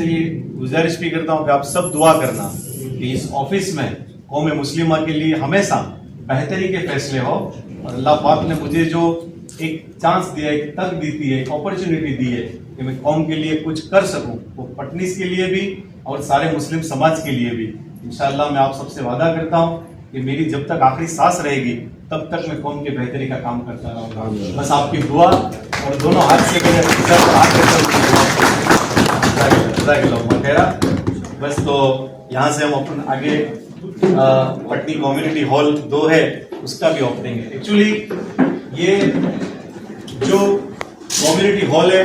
सबसे ये गुजारिश भी करता हूँ कि आप सब दुआ करना कि इस ऑफ़िस में कौम मुस्लिमा के लिए हमेशा बेहतरी के फैसले हो। और अल्लाह पाक ने मुझे जो एक चांस दिया, एक तक दी थी, एक अपॉर्चुनिटी दी है कि मैं कौम के लिए कुछ कर सकूँ, वो पटनीस के लिए भी और सारे मुस्लिम समाज के लिए भी। इंशाल्लाह मैं आप सबसे वादा करता हूँ कि मेरी जब तक आखिरी सांस रहेगी, तब तक मैं कौम की बेहतरी का काम करता रहूँगा। बस आपकी दुआ और दोनों हाथ से मेरे हाथ जज़ाकल्लाह खैरा। बस तो यहाँ से हम अपन आगे अ, पटनी कम्युनिटी हॉल दो है उसका भी ओपनिंग है एक्चुअली ये जो कम्युनिटी हॉल है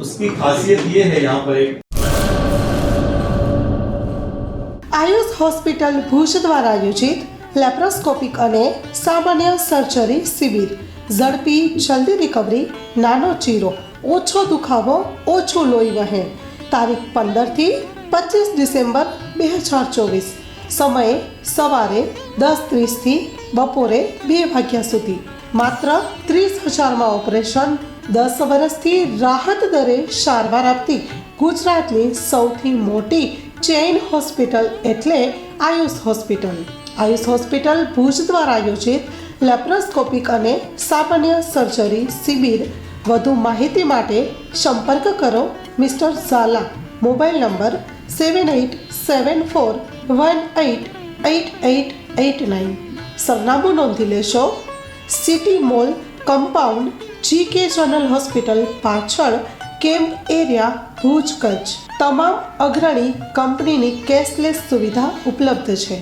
उसकी खासियत ये है यहाँ पर एक આયુષ હોસ્પિટલ ભુજ દ્વારા આયોજિત લેપ્રોસ્કોપિક અને સામાન્ય સર્જરી શિબિર ઝડપી જલ્દી રિકવરી નાનો ચીરો ઓછો દુખાવો ઓછું લોહી વહેણ તારીખ પંદરથી પચીસ ડિસેમ્બર બે હજાર ચોવીસ. સમયે સવારે દસ ત્રીસથી બપોરે બે વાગ્યા સુધી. માત્ર ત્રીસ હજારમાં ઓપરેશન, દસ વર્ષથી રાહત દરે સારવાર આપતી ગુજરાતની સૌથી મોટી ચેઇન હોસ્પિટલ એટલે આયુષ હોસ્પિટલ. આયુષ હોસ્પિટલ ભુજ દ્વારા આયોજિત લેપ્રોસ્કોપિક અને સામાન્ય સર્જરી શિબિર. વધુ માહિતી માટે સંપર્ક કરો mister Zala mobile number seven eight seven four one eight eight eight eight nine સરનામું નોંધી લેશો city mall compound G K general hospital પાછળ કેમ્પ એરિયા ભુજ કચ્છ તમામ અગ્રણી કંપનીની કેશલેસ સુવિધા ઉપલબ્ધ છે.